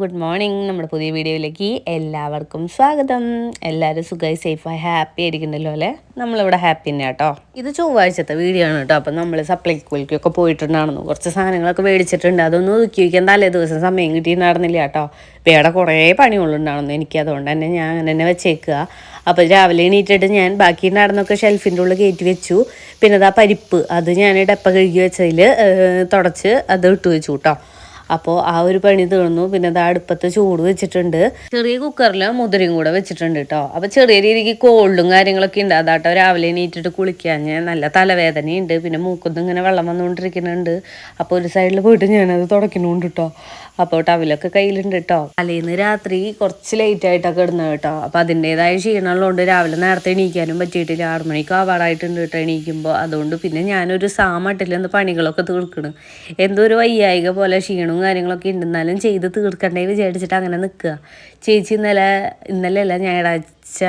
Good morning നമ്മുടെ പുതിയ വീഡിയോയിലേക്ക് എല്ലാവർക്കും സ്വാഗതം. എല്ലാവരും സുഖമായി സേഫായി ഹാപ്പി ആയിരിക്കുന്നല്ലോ അല്ലേ? നമ്മളിവിടെ ഹാപ്പി തന്നെ കേട്ടോ ഇത് ചൊവ്വാഴ്ചത്തെ വീഡിയോ ആണ് കേട്ടോ അപ്പം നമ്മൾ സപ്ലൈക്കോയിലേക്കൊക്കെ പോയിട്ടുണ്ടായിരുന്നു. കുറച്ച് സാധനങ്ങളൊക്കെ മേടിച്ചിട്ടുണ്ട്. അതൊന്നും ഒതുക്കി വയ്ക്കാൻ തലേ ദിവസം സമയം കിട്ടിയിട്ടുണ്ടായിരുന്നില്ല കേട്ടോ വേടെ കുറേ പണികളുണ്ടായിരുന്നു. എനിക്ക് അതുകൊണ്ട് തന്നെ ഞാൻ അങ്ങനെ തന്നെ വെച്ചേക്കുക അപ്പോൾ രാവിലെ എണീറ്റിട്ട് ഞാൻ ബാക്കി നടന്നൊക്കെ ഷെൽഫിന്റെ ഉള്ളിൽ കയറ്റി വെച്ചു. പിന്നെ അതാ പരിപ്പ്. അത് ഞാൻ ഡപ്പ കഴുകി വെച്ചതിൽ തുടച്ച് അത് ഇട്ട് വെച്ചു കേട്ടോ അപ്പോൾ ആ ഒരു പണി തീർന്നു. പിന്നെ അത് അടുപ്പത്ത് ചൂട് വെച്ചിട്ടുണ്ട്. ചെറിയ കുക്കറിൽ മുതിരയും കൂടെ വെച്ചിട്ടുണ്ട് കേട്ടോ അപ്പോൾ ചെറിയ രീതിക്ക് കോൾഡും കാര്യങ്ങളൊക്കെ ഉണ്ട്. അതാട്ടോ രാവിലെ എണീറ്റിട്ട് കുളിക്കാൻ നല്ല തലവേദനയുണ്ട്. പിന്നെ മൂക്കൊന്നും ഇങ്ങനെ വെള്ളം വന്നുകൊണ്ടിരിക്കുന്നുണ്ട്. അപ്പോൾ ഒരു സൈഡിൽ പോയിട്ട് ഞാനത് തുടയ്ക്കുന്നുണ്ട് കേട്ടോ അപ്പോൾ ടവിലൊക്കെ കയ്യിലുണ്ട് കേട്ടോ അല്ലേന്ന് രാത്രി കുറച്ച് ലേറ്റ് ആയിട്ടൊക്കെ ഇടുന്നത് കേട്ടോ അപ്പോൾ അതിന്റെതായ ക്ഷീണമുള്ളതുകൊണ്ട് രാവിലെ നേരത്തെ എണീക്കാനും പറ്റിയിട്ടില്ല. ആറ് മണിക്ക് ആവാറായിട്ടുണ്ട് കേട്ടോ എണീക്കുമ്പോൾ അതുകൊണ്ട് പിന്നെ ഞാനൊരു സാമട്ടില്ലെന്ന് പണികളൊക്കെ തീർക്കണം. എന്തോ ഒരു വയ്യായിക പോലെ ക്ഷീണവും കാര്യങ്ങളൊക്കെ ഉണ്ടെന്നാലും ചെയ്ത് തീർക്കണ്ടേ വിചാരിച്ചിട്ട് അങ്ങനെ നിൽക്കുക ചേച്ചി ഇന്നലെ ഇന്നലെ അല്ല ഞായറാഴ്ച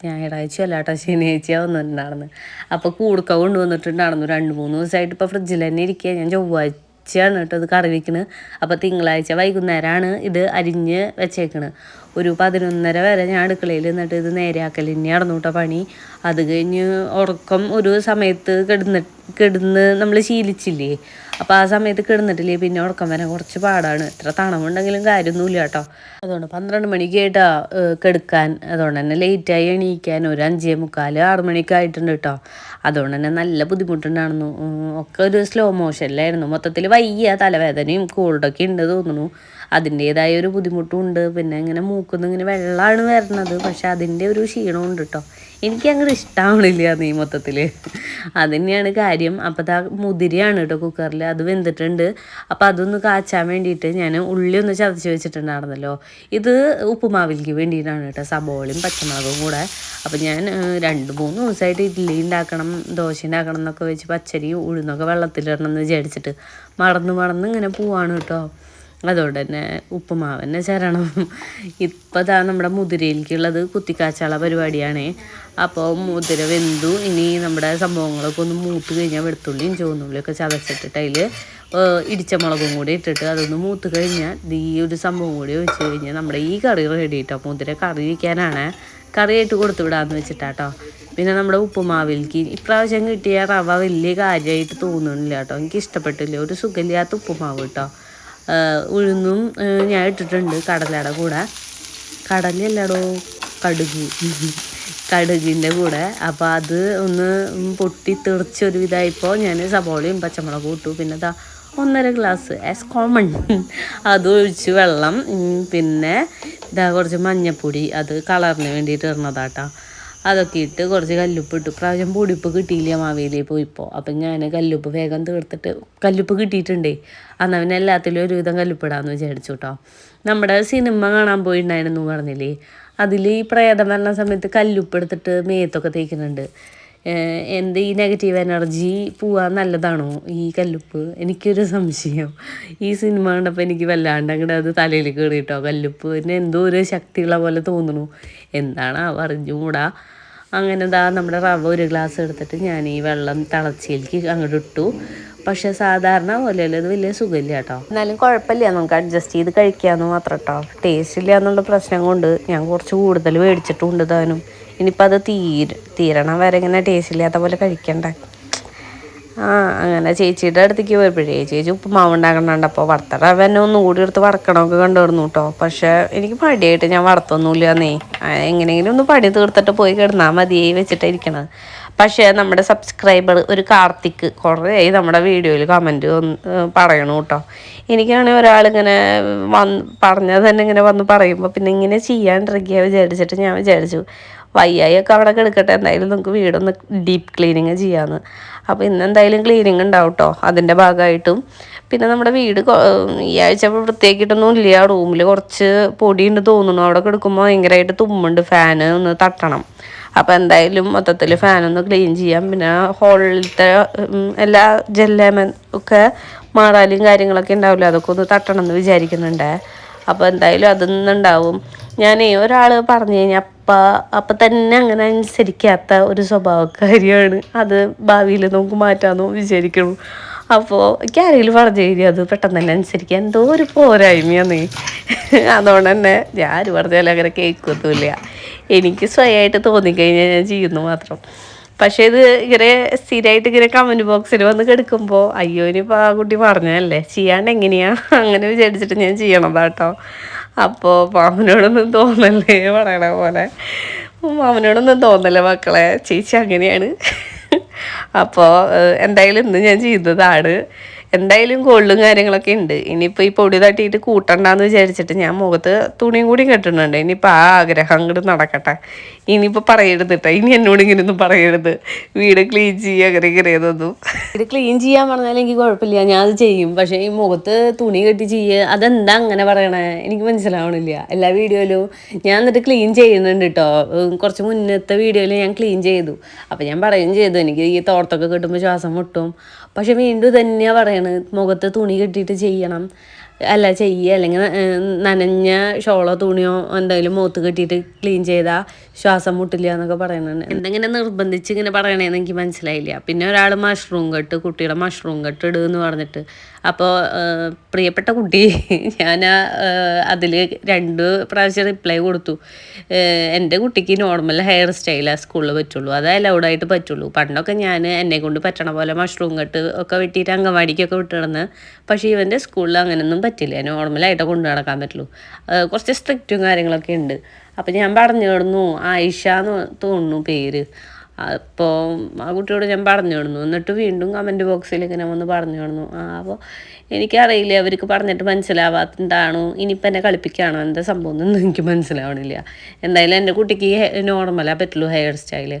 ഞായറാഴ്ച അല്ല കേട്ടോ ശനിയാഴ്ച വന്നിട്ടുണ്ടായിരുന്നു അപ്പോൾ കൂടുക്ക കൊണ്ടുവന്നിട്ടുണ്ടായിരുന്നു. രണ്ട് മൂന്ന് ദിവസമായിട്ട് ഇപ്പോൾ ഫ്രിഡ്ജിൽ തന്നെ ഇരിക്കുക ഞാൻ ചൊവ്വാഴ്ച ഉച്ചയാണ് കേട്ടോ ഇത് കറി വയ്ക്കുന്നത് അപ്പോൾ തിങ്കളാഴ്ച വൈകുന്നേരമാണ് ഇത് അരിഞ്ഞ് വെച്ചേക്കണത് ഒരു പതിനൊന്നര വരെ ഞാൻ അടുക്കളയിൽ നിന്നിട്ട് ഇത് നേരെയാക്കൽ ഇനി നടന്നു കേട്ടോ പണി. അത് കഴിഞ്ഞ് ഉറക്കം ഒരു സമയത്ത് കിടന്ന് കിടന്ന് നമ്മൾ ശീലിച്ചില്ലേ? അപ്പോൾ ആ സമയത്ത് കിടന്നിട്ടില്ലേ? പിന്നെ ഉറക്കം വരാൻ കുറച്ച് പാടാണ്. എത്ര തണമുണ്ടെങ്കിലും കാര്യമൊന്നുമില്ല കേട്ടോ. അതുകൊണ്ട് പന്ത്രണ്ട് മണിക്ക് കേട്ടോ കെടുക്കാൻ. അതുകൊണ്ട് തന്നെ ലേറ്റായി എണീക്കാൻ. ഒരു അഞ്ചേ മുക്കാൽ ആറ് മണിക്കായിട്ടുണ്ട് കേട്ടോ. അതുകൊണ്ട് തന്നെ നല്ല ബുദ്ധിമുട്ടുണ്ടായിരുന്നു. ഒക്കെ ഒരു സ്ലോ മോഷനിലായിരുന്നു മൊത്തത്തിൽ വയ്യ തലവേദനയും കോൾഡൊക്കെ ഉണ്ട് തോന്നുന്നു. അതിന്റേതായ ഒരു ബുദ്ധിമുട്ടും ഉണ്ട്. പിന്നെ ഇങ്ങനെ മൂക്കുന്ന് ഇങ്ങനെ വെള്ളമാണ് വരുന്നത് പക്ഷെ അതിന്റെ ഒരു ക്ഷീണമുണ്ട് കേട്ടോ എനിക്ക് അങ്ങോട്ട് ഇഷ്ടമാവണില്ല നീ മൊത്തത്തിൽ അത് തന്നെയാണ് കാര്യം. അപ്പോൾ ആ മുതിരയാണ് കേട്ടോ കുക്കറിൽ അത് വെന്തിട്ടുണ്ട്. അപ്പോൾ അതൊന്ന് കാച്ചാൻ വേണ്ടിയിട്ട് ഞാൻ ഉള്ളി ഒന്ന് ചതച്ച് വെച്ചിട്ടുണ്ടായിരുന്നല്ലോ. ഇത് ഉപ്പുമാവിലേക്ക് വേണ്ടിയിട്ടാണ് കേട്ടോ സബോളയും പച്ചമുളകും കൂടെ. അപ്പോൾ ഞാൻ രണ്ട് മൂന്ന് ദിവസമായിട്ട് ഇഡ്ഡലി ഉണ്ടാക്കണം ദോശ ഉണ്ടാക്കണം എന്നൊക്കെ വെച്ച് പച്ചരി ഉഴുന്നൊക്കെ വെള്ളത്തിലിടണം എന്ന് വിചാരിച്ചിട്ട് മറന്ന് മറന്ന് ഇങ്ങനെ പോവാണ് കേട്ടോ അതുകൊണ്ട് തന്നെ ഉപ്പുമാവ് തന്നെ ചേരണം. ഇപ്പം ഇതാ നമ്മുടെ മുതിരയിലേക്കുള്ളത് കുത്തിക്കാച്ചാള പരിപാടിയാണ്. അപ്പോൾ മുതിര വെന്തു. ഇനി നമ്മുടെ സംഭവങ്ങളൊക്കെ ഒന്ന് മൂത്ത് കഴിഞ്ഞാൽ വെളുത്തുള്ളിയും ചുവന്നുള്ളിയൊക്കെ ചതച്ചിട്ടിട്ട് അതിൽ ഇടിച്ച മുളകും കൂടി ഇട്ടിട്ട് അതൊന്ന് മൂത്ത് കഴിഞ്ഞാൽ ഈ ഒരു സംഭവം കൂടി വെച്ച് കഴിഞ്ഞാൽ നമ്മുടെ ഈ കറി റെഡി കേട്ടോ മുതിര കറി വയ്ക്കാനാണ് കറിയായിട്ട് കൊടുത്തു വിടാമെന്ന് വെച്ചിട്ടാട്ടോ. പിന്നെ നമ്മുടെ ഉപ്പുമാവിലേക്ക് ഇപ്രാവശ്യം കിട്ടിയ റവ വലിയ കാര്യമായിട്ട് തോന്നുന്നില്ല കേട്ടോ. എനിക്ക് ഇഷ്ടപ്പെട്ടില്ല ഒരു സുഖമില്ലാത്ത ഉപ്പുമാവ് കേട്ടോ. ഉഴുന്നും ഞാൻ ഇട്ടിട്ടുണ്ട് കടലയുടെ കൂടെ. കടലല്ലടോ കടുക്. കടുകിന്റെ കൂടെ. അപ്പോൾ അത് ഒന്ന് പൊട്ടി തെറിച്ചൊരു വിധമായപ്പോൾ ഞാൻ സബോളയും പച്ചമുളകും ഇട്ടു. പിന്നെ ദാ ഒന്നര ഗ്ലാസ് ആസ് കോമൺ അത് ഒഴിച്ച് വെള്ളം. പിന്നെ ഇതാ കുറച്ച് മഞ്ഞപ്പൊടി. അത് കളറിന് വേണ്ടിയിട്ട് ഇടുന്നതാട്ടോ അതൊക്കെ ഇട്ട് കുറച്ച് കല്ലുപ്പ് ഇട്ടു. പ്രാവശ്യം പൊടിപ്പ് കിട്ടിയില്ല മാവേലി പോയിപ്പോൾ അപ്പം ഞാൻ കല്ലുപ്പ് വേഗം തീർത്തിട്ട് കല്ലുപ്പ് കിട്ടിയിട്ടുണ്ടേ. അന്ന് അവന് എല്ലാത്തിലും ഒരുവിധം കല്ലുപ്പിടാന്ന് വിചാരിച്ചു കേട്ടോ നമ്മുടെ സിനിമ കാണാൻ പോയിട്ടുണ്ടായിരുന്നു പറഞ്ഞില്ലേ? അതിൽ ഈ പ്രേതം വരണ സമയത്ത് കല്ലുപ്പ് എടുത്തിട്ട് മേത്തൊക്കെ തേക്കുന്നുണ്ട്. എന്ത് ഈ നെഗറ്റീവ് എനർജി പോവാൻ നല്ലതാണോ ഈ കല്ലുപ്പ്? എനിക്കൊരു സംശയം. ഈ സിനിമ കണ്ടപ്പോൾ എനിക്ക് വല്ലാണ്ട് അങ്ങോട്ട് അത് തലയിൽ കയറിയിട്ടോ കല്ലുപ്പ് പിന്നെ എന്തോ ഒരു ശക്തിയുള്ള പോലെ തോന്നുന്നു. എന്താണ് അറിഞ്ഞുകൂടാ? അങ്ങനെ ദാ നമ്മുടെ റവ ഒരു ഗ്ലാസ് എടുത്തിട്ട് ഞാൻ ഈ വെള്ളം തിളച്ചിലേക്ക് അങ്ങോട്ട് ഇട്ടു. പക്ഷെ സാധാരണ പോലെയല്ല ഇത് വലിയ സുഖമില്ല കേട്ടോ എന്നാലും കുഴപ്പമില്ല നമുക്ക് അഡ്ജസ്റ്റ് ചെയ്ത് കഴിക്കാമെന്ന് മാത്രം കേട്ടോ ടേസ്റ്റ് ഇല്ല എന്നുള്ള പ്രശ്നം കൊണ്ട് ഞാൻ കുറച്ച് കൂടുതൽ മേടിച്ചിട്ടുണ്ട് താനും ഇനിയിപ്പോൾ അത് തീര തീരണം വരെ ഇങ്ങനെ ടേസ്റ്റ് ഇല്ലാത്ത പോലെ കഴിക്കണ്ട. ആ അങ്ങനെ ചേച്ചിയുടെ അടുത്തേക്ക് പോയപ്പോഴേ ചേച്ചി ഉപ്പുമാവ് ഉണ്ടാക്കണുണ്ടപ്പോൾ വറുത്തട അവനെ ഒന്നും കൂടി എടുത്ത് വറക്കണമൊക്കെ കണ്ടുവരുന്നു കേട്ടോ പക്ഷേ എനിക്ക് പടിയായിട്ട് ഞാൻ വറുത്തൊന്നുമില്ല എന്നേ എങ്ങനെയെങ്കിലും ഒന്ന് പടി തീർത്തിട്ട് പോയി കിടന്നാൽ മതിയായി വെച്ചിട്ടായിരിക്കണത് പക്ഷേ നമ്മുടെ സബ്സ്ക്രൈബർ ഒരു കാർത്തിക് കുറേ നമ്മുടെ വീഡിയോയിൽ കമന്റ് പറയണു കേട്ടോ എനിക്കാണെങ്കിൽ ഒരാളിങ്ങനെ വന്ന് പറഞ്ഞാൽ തന്നെ ഇങ്ങനെ വന്ന് പറയുമ്പോൾ പിന്നെ ഇങ്ങനെ ചെയ്യാണ്ടിരിക്കുക വിചാരിച്ചിട്ട് ഞാൻ വിചാരിച്ചു വയ്യായൊക്കെ അവിടെ കിടക്കട്ടെ എന്തായാലും നമുക്ക് വീടൊന്ന് ഡീപ്പ് ക്ലീനിങ് ചെയ്യാമെന്ന് അപ്പോൾ ഇന്ന് എന്തായാലും ക്ലീനിങ് ഉണ്ടാവും കേട്ടോ അതിന്റെ ഭാഗമായിട്ടും. പിന്നെ നമ്മുടെ വീട് ഈ ആഴ്ച വൃത്തിയാക്കിയിട്ടൊന്നും ഇല്ല. റൂമിൽ കുറച്ച് പൊടിയുണ്ട് തോന്നുന്നു. അവിടെ കിടക്കുമ്പോൾ ഭയങ്കരമായിട്ട് തുമ്മുണ്ട്. ഫാന് ഒന്ന് തട്ടണം. അപ്പോൾ എന്തായാലും മൊത്തത്തിൽ ഫാനൊന്ന് ക്ലീൻ ചെയ്യാം. പിന്നെ ഹോളിലത്തെ എല്ലാ ജെല്ലേമൻ ഒക്കെ മാറാലും കാര്യങ്ങളൊക്കെ ഉണ്ടാവില്ല? അതൊക്കെ ഒന്ന് തട്ടണം എന്ന് വിചാരിക്കുന്നുണ്ട്. അപ്പോൾ എന്തായാലും അതൊന്നും ഉണ്ടാവും ഞാൻ ഒരാൾ പറഞ്ഞു കഴിഞ്ഞാൽ അപ്പം അപ്പം തന്നെ അങ്ങനെ അനുസരിക്കാത്ത ഒരു സ്വഭാവക്കാരിയാണ്. അത് ഭാവിയിൽ നമുക്ക് മാറ്റാമെന്ന് വിചാരിക്കുന്നു. അപ്പോൾ എനിക്ക് പറഞ്ഞു കഴിഞ്ഞാൽ അത് പെട്ടെന്ന് തന്നെ അനുസരിക്കാൻ എന്തോ ഒരു പോരായ്മയാണ് അതുകൊണ്ട് തന്നെ ഞാൻ ആര് പറഞ്ഞാലും അങ്ങനെ കേൾക്കൊന്നുമില്ല എനിക്ക് സ്വയമായിട്ട് തോന്നിക്കഴിഞ്ഞാൽ ഞാൻ ചെയ്യുന്നു മാത്രം. പക്ഷേ ഇത് ഇങ്ങനെ സ്ഥിരമായിട്ട് ഇങ്ങനെ കമന്റ് ബോക്സിൽ വന്ന് കിടക്കുമ്പോൾ അയ്യോ ഇനിയിപ്പോൾ ആ കുട്ടി പറഞ്ഞതല്ലേ? ചെയ്യാണ്ട് എങ്ങനെയാ? അങ്ങനെ വിചാരിച്ചിട്ട് ഞാൻ ചെയ്യണം കേട്ടോ അപ്പോൾ മാമനോടൊന്നും തോന്നല്ലേ? പറയണ പോലെ. മാമനോടൊന്നും തോന്നല്ലേ മക്കളെ? ചേച്ചി അങ്ങനെയാണ്. അപ്പോൾ എന്തായാലും ഇന്ന് ഞാൻ ചെയ്തതാണ്. എന്തായാലും കൊള്ളും കാര്യങ്ങളൊക്കെ ഉണ്ട്. ഇനിയിപ്പോൾ ഈ പൊടി തട്ടിയിട്ട് കൂട്ടണ്ടെന്ന് വിചാരിച്ചിട്ട് ഞാൻ മുഖത്ത് തുണിയും കൂടി കെട്ടുന്നുണ്ട്. ഇനിയിപ്പോൾ ആ ആഗ്രഹം അങ്ങോട്ട് നടക്കട്ടെ. ഇനിയിപ്പോൾ പറയരുത് കേട്ടോ ഇനി എന്നോട് ഇങ്ങനെ ഒന്നും പറയരുത്. വീട് ക്ലീൻ ചെയ്യുക അങ്ങനെ ഇങ്ങനെയൊന്നും വീട് ക്ലീൻ ചെയ്യാൻ പറഞ്ഞാൽ എനിക്ക് കുഴപ്പമില്ല. ഞാൻ അത് ചെയ്യും. പക്ഷേ ഈ മുഖത്ത് തുണി കെട്ടി ചെയ്യുക അതെന്താ അങ്ങനെ പറയണേ? എനിക്ക് മനസ്സിലാവണില്ല. എല്ലാ വീഡിയോയിലും ഞാൻ എന്നിട്ട് ക്ലീൻ ചെയ്യുന്നുണ്ട് കേട്ടോ കുറച്ച് മുന്നത്തെ വീഡിയോയിൽ ഞാൻ ക്ലീൻ ചെയ്തു. അപ്പോൾ ഞാൻ പറയുകയും ചെയ്തു. എനിക്ക് ഈ തോർത്തൊക്കെ കിട്ടുമ്പോൾ ശ്വാസം മുട്ടും. പക്ഷേ വീണ്ടും തന്നെയാണ് പറയണത് മുഖത്ത് തുണി കെട്ടിയിട്ട് ചെയ്യണം. അല്ല ചെയ്യുക അല്ലെങ്കിൽ നനഞ്ഞ ഷോളോ തുണിയോ എന്തെങ്കിലും മുഖത്ത് കെട്ടിയിട്ട് ക്ലീൻ ചെയ്താൽ ശ്വാസം മുട്ടില്ല എന്നൊക്കെ പറയുന്നുണ്ട്. എന്തെങ്കിലും നിർബന്ധിച്ച് ഇങ്ങനെ പറയണേന്ന് എനിക്ക് മനസ്സിലായില്ല. പിന്നെ ഒരാൾ മഷ്റൂം കെട്ട് കുട്ടിയുടെ മഷ്റൂം കെട്ട് ഇടുക എന്ന് പറഞ്ഞിട്ട്. അപ്പോൾ പ്രിയപ്പെട്ട കുട്ടി ഞാൻ അതിൽ രണ്ട് പ്രാവശ്യം റിപ്ലൈ കൊടുത്തു. എന്റെ കുട്ടിക്ക് നോർമൽ ഹെയർ സ്റ്റൈലാണ് സ്കൂളിൽ പറ്റുള്ളൂ. അത് അലൗഡായിട്ട് പറ്റുള്ളൂ. പണ്ടൊക്കെ ഞാൻ എന്നെ കൊണ്ട് പറ്റണ പോലെ മഷ്റൂം കെട്ട് ഒക്കെ വെട്ടിയിട്ട് അംഗൻവാടിക്കൊക്കെ വിട്ടിടുന്നത് പക്ഷേ ഇവന്റെ സ്കൂളിൽ അങ്ങനെയൊന്നും നോർമലായിട്ട് കൊണ്ടു നടക്കാൻ പറ്റുള്ളൂ. കുറച്ച് സ്ട്രിക്റ്റും കാര്യങ്ങളൊക്കെ ഉണ്ട്. അപ്പം ഞാൻ പറഞ്ഞു കിടന്നു ആയിഷ എന്ന് തോന്നുന്നു പേര്. അപ്പോൾ ആ കുട്ടിയോട് ഞാൻ പറഞ്ഞു കിടന്നു എന്നിട്ട് വീണ്ടും കമന്റ് ബോക്സിൽ ഇങ്ങനെ വന്ന് പറഞ്ഞു കിടന്നു ആ അപ്പോൾ എനിക്കറിയില്ല അവർക്ക് പറഞ്ഞിട്ട് മനസ്സിലാവാത്തതാണോ ഇനിയിപ്പോൾ എന്നെ കളിപ്പിക്കുകയാണോ? എന്താ സംഭവം എന്നൊന്നും എനിക്ക് മനസ്സിലാവണില്ല. എന്തായാലും എന്റെ കുട്ടിക്ക് നോർമലാ പറ്റുള്ളൂ ഹെയർ സ്റ്റൈൽ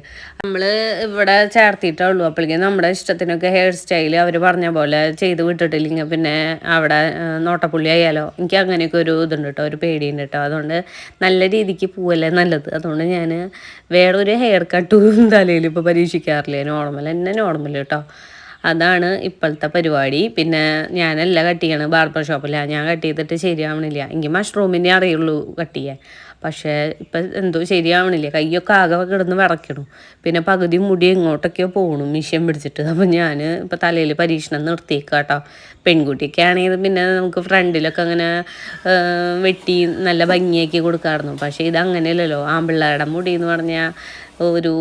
നമ്മൾ ഇവിടെ ചേർത്തിട്ടേ ഉള്ളൂ. അപ്പോഴേക്കും നമ്മുടെ ഇഷ്ടത്തിനൊക്കെ ഹെയർ സ്റ്റൈൽ അവർ പറഞ്ഞ പോലെ ചെയ്ത് വിട്ടിട്ടില്ലെങ്കിൽ പിന്നെ അവിടെ നോട്ടപ്പുള്ളി ആയാലോ? എനിക്ക് അങ്ങനെയൊക്കെ ഒരു ഇതുണ്ട് കേട്ടോ ഒരു പേടിയുണ്ട് കേട്ടോ. അതുകൊണ്ട് നല്ല രീതിക്ക് പോവല്ലേ നല്ലത്. അതുകൊണ്ട് ഞാൻ വേറൊരു ഹെയർ കട്ടും തലയിൽ ഇപ്പോൾ പരീക്ഷിക്കാറില്ല? നോർമൽ എന്നെ നോർമൽ കേട്ടോ അതാണ് ഇപ്പോഴത്തെ പരിപാടി. പിന്നെ ഞാനല്ല കട്ട് ചെയ്യണത് ബാർബർ ഷോപ്പിലാണ് ഞാൻ കട്ട് ചെയ്തിട്ട് ശരിയാവണില്ല. എനിക്ക് മഷ്റൂമിനെ അറിയുള്ളൂ കട്ട് ചെയ്യാൻ. പക്ഷേ ഇപ്പം എന്തോ ശരിയാവണില്ല. കൈയൊക്കെ ആകെ കിടന്ന് വിറയ്ക്കണു. പിന്നെ പകുതി മുടി എങ്ങോട്ടൊക്കെയോ പോകണു മിഷ്യൻ പിടിച്ചിട്ട്. അപ്പം ഞാൻ ഇപ്പം തലയിൽ പരീക്ഷണം നിർത്തിയേക്കാം കേട്ടോ പെൺകുട്ടിയൊക്കെ ആണെങ്കിൽ പിന്നെ നമുക്ക് ഫ്രണ്ടിലൊക്കെ അങ്ങനെ വെട്ടി നല്ല ഭംഗിയാക്കി കൊടുക്കാമായിരുന്നു. പക്ഷേ ഇത് അങ്ങനെയല്ലല്ലോ ആമ്പിള്ളേരുടെ മുടി എന്ന് പറഞ്ഞാൽ ഒരു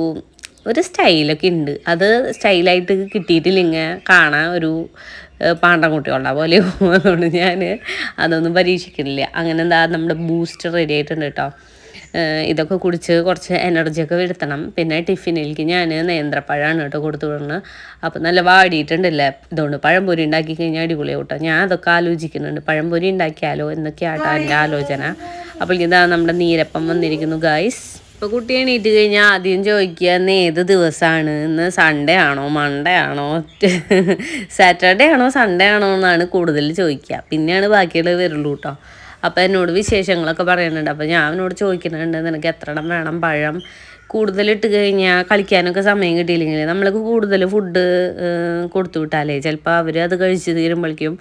ഒരു സ്റ്റൈലൊക്കെ ഉണ്ട്. അത് സ്റ്റൈലായിട്ട് കിട്ടിയിട്ടില്ലെങ്കിൽ കാണാൻ ഒരു പാണ്ടൻകുട്ടിയുള്ള പോലെ അതുകൊണ്ട് ഞാൻ അതൊന്നും പരീക്ഷിക്കുന്നില്ല അങ്ങനെ എന്താ നമ്മുടെ ബൂസ്റ്റ് റെഡി ആയിട്ടുണ്ട് കേട്ടോ ഇതൊക്കെ കുടിച്ച് കുറച്ച് എനർജിയൊക്കെ വരുത്തണം. പിന്നെ ടിഫിനിലേക്ക് ഞാൻ നേന്ത്രപ്പഴമാണ് കേട്ടോ കൊടുത്തു വിടുന്നത്. അപ്പം നല്ല വാടിയിട്ടുണ്ടല്ലേ? ഇതുകൊണ്ട് പഴംപൊരി ഉണ്ടാക്കി കഴിഞ്ഞാൽ അടിപൊളിയാവും കേട്ടോ ഞാൻ അതൊക്കെ ആലോചിക്കുന്നുണ്ട്. പഴംപൊരി ഉണ്ടാക്കിയാലോ എന്നൊക്കെയാട്ടോ എന്റെ ആലോചന. അപ്പോൾ ഇതാ നമ്മുടെ നീരപ്പം വന്നിരിക്കുന്നു ഗായ്സ് ഇപ്പോൾ കുട്ടി എണീറ്റ് കഴിഞ്ഞാൽ ആദ്യം ചോദിക്കുക ഇന്ന് ഏത് ദിവസമാണ് ഇന്ന് സൺഡേ ആണോ? മൺഡേ ആണോ? സാറ്റർഡേ ആണോ? സൺഡേ ആണോ? എന്നാണ് കൂടുതൽ ചോദിക്കുക. പിന്നെയാണ് ബാക്കിയുള്ളത് വരുള്ളൂ കേട്ടോ അപ്പോൾ എന്നോട് വിശേഷങ്ങളൊക്കെ പറയുന്നുണ്ട് അപ്പോൾ ഞാൻ അവനോട് ചോദിക്കുന്നുണ്ട് നിനക്ക് എത്ര വേണം? പഴം കൂടുതൽ ഇട്ട് കഴിഞ്ഞാൽ കളിക്കാനൊക്കെ സമയം കിട്ടിയില്ലെങ്കിൽ നമ്മൾക്ക് കൂടുതൽ ഫുഡ് കൊടുത്തു വിട്ടാലേ ചിലപ്പോൾ അവർ അത് കഴിച്ച് തീരുമ്പോഴേക്കും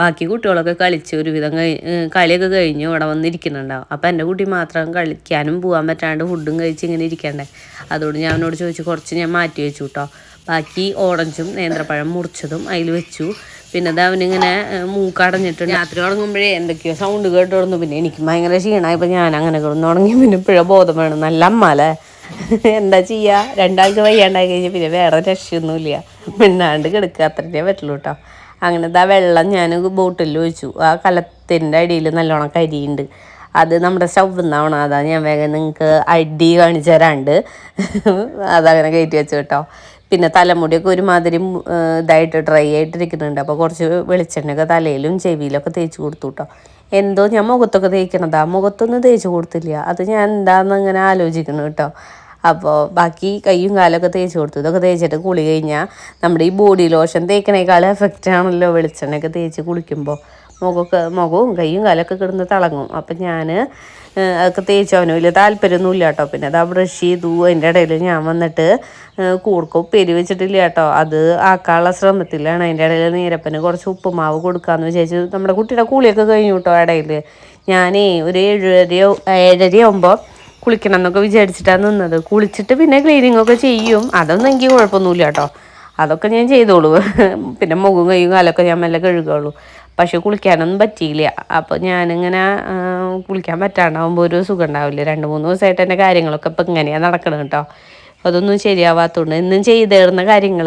ബാക്കി കുട്ടികളൊക്കെ കളിച്ച് ഒരുവിധം കഴി കളിയൊക്കെ കഴിഞ്ഞ് ഇവിടെ വന്നിരിക്കുന്നുണ്ടാവും. അപ്പോൾ എന്റെ കുട്ടി മാത്രം കളിക്കാനും പോകാൻ പറ്റാണ്ട് ഫുഡും കഴിച്ച് ഇങ്ങനെ ഇരിക്കണ്ടേ. അതുകൊണ്ട് ഞാൻ അവനോട് ചോദിച്ചു കുറച്ച് ഞാൻ മാറ്റി വെച്ചു കേട്ടോ ബാക്കി ഓറഞ്ചും നേന്ത്രപ്പഴം മുറിച്ചതും അതിൽ വെച്ചു. പിന്നെ അത് അവനിങ്ങനെ മൂക്കടഞ്ഞിട്ട് രാത്രി ഉറങ്ങുമ്പോഴേ എന്തൊക്കെയോ സൗണ്ട് കേട്ട് പിന്നെ എനിക്ക് ഭയങ്കര ക്ഷീണമായപ്പോൾ ഞാൻ അങ്ങനെ കിടന്നു തുടങ്ങി പിന്നെ ഇപ്പോഴേ ബോധം വേണം നല്ല അമ്മല്ലേ എന്താ ചെയ്യുക രണ്ടാൾക്ക് വയ്യാണ്ടായി കഴിഞ്ഞാൽ പിന്നെ വേറെ രക്ഷയൊന്നുമില്ല. മിണ്ടാണ്ട് കിടക്കുക. അത്രേ പറ്റുള്ളൂ കേട്ടോ അങ്ങനത്തെ ആ വെള്ളം ഞാൻ ബോട്ടിലിൽ ഒഴിച്ചു. ആ കലത്തിന്റെ അടിയിൽ നല്ലോണം കരിയുണ്ട് അത് നമ്മുടെ സ്റ്റൗവിൽ നിന്നാവണം അതാ ഞാൻ വേഗം നിങ്ങൾക്ക് അടി കാണിച്ചു തരാണ്ട്. അതങ്ങനെ കയറ്റി വെച്ചു കേട്ടോ പിന്നെ തലമുടിയൊക്കെ ഒരുമാതിരി ഇതായിട്ട് ഡ്രൈ ആയിട്ടിരിക്കുന്നുണ്ട്. അപ്പോൾ കുറച്ച് വെളിച്ചെണ്ണയൊക്കെ തലയിലും ചെവിയിലൊക്കെ തേച്ച് കൊടുത്തു കേട്ടോ എന്തോ ഞാൻ മുഖത്തൊക്കെ തേക്കണതാ. മുഖത്തൊന്നും തേച്ച് കൊടുത്തില്ല. അത് ഞാൻ എന്താണെന്ന് അങ്ങനെ ആലോചിക്കുന്നു കേട്ടോ അപ്പോൾ ബാക്കി കൈയും കാലൊക്കെ തേച്ച് കൊടുത്തു. ഇതൊക്കെ തേച്ചിട്ട് കുളി കഴിഞ്ഞാൽ നമ്മുടെ ഈ ബോഡി ലോഷൻ തേക്കണേക്കാളും എഫക്റ്റ് ആണല്ലോ വെളിച്ചെണ്ണയൊക്കെ തേച്ച് കുളിക്കുമ്പോൾ മുഖമൊക്കെ മുഖവും കൈയും കാലൊക്കെ കിടന്ന് തിളങ്ങും. അപ്പം ഞാൻ അതൊക്കെ തേച്ച്. അവന് വലിയ താല്പര്യമൊന്നുമില്ല കേട്ടോ. പിന്നെ അത് ബ്രഷ് ചെയ്തു. അതിന്റെ ഇടയിൽ ഞാൻ വന്നിട്ട് കൂർക്ക ഉപ്പേരി വെച്ചിട്ടില്ല കേട്ടോ. അത് ആക്കാനുള്ള ശ്രമത്തിലാണ്. അതിന്റെ ഇടയിൽ നീരപ്പന് കുറച്ച് ഉപ്പുമാവ് കൊടുക്കാമെന്ന് വിചാരിച്ചു നമ്മുടെ കുട്ടിയുടെ കൂളിയൊക്കെ കഴിഞ്ഞു കേട്ടോ ഇടയിൽ ഞാനേ ഒരു ഏഴരയോ ഏഴരയാകുമ്പോൾ കുളിക്കണം എന്നൊക്കെ വിചാരിച്ചിട്ടാണ് നിന്നത്. കുളിച്ചിട്ട് പിന്നെ ക്ലീനിങ് ഒക്കെ ചെയ്യും. അതൊന്നും എനിക്ക് കുഴപ്പമൊന്നുമില്ല കേട്ടോ. അതൊക്കെ ഞാൻ ചെയ്തോളൂ. പിന്നെ മുഖം കൈയും കാലൊക്കെ ഞാൻ മെല്ലെ കഴുകുള്ളൂ പക്ഷെ കുളിക്കാനൊന്നും പറ്റിയില്ല. അപ്പോൾ ഞാനിങ്ങനെ കുളിക്കാൻ പറ്റാണ്ടാവുമ്പോൾ ഒരു സുഖം ഉണ്ടാവില്ല. രണ്ട് മൂന്ന് ദിവസമായിട്ട് എന്റെ കാര്യങ്ങളൊക്കെ ഇപ്പം ഇങ്ങനെയാണ് നടക്കണം കേട്ടോ. അതൊന്നും ശരിയാവാത്തതുകൊണ്ട് ഇന്നും ചെയ്തേർന്ന കാര്യങ്ങൾ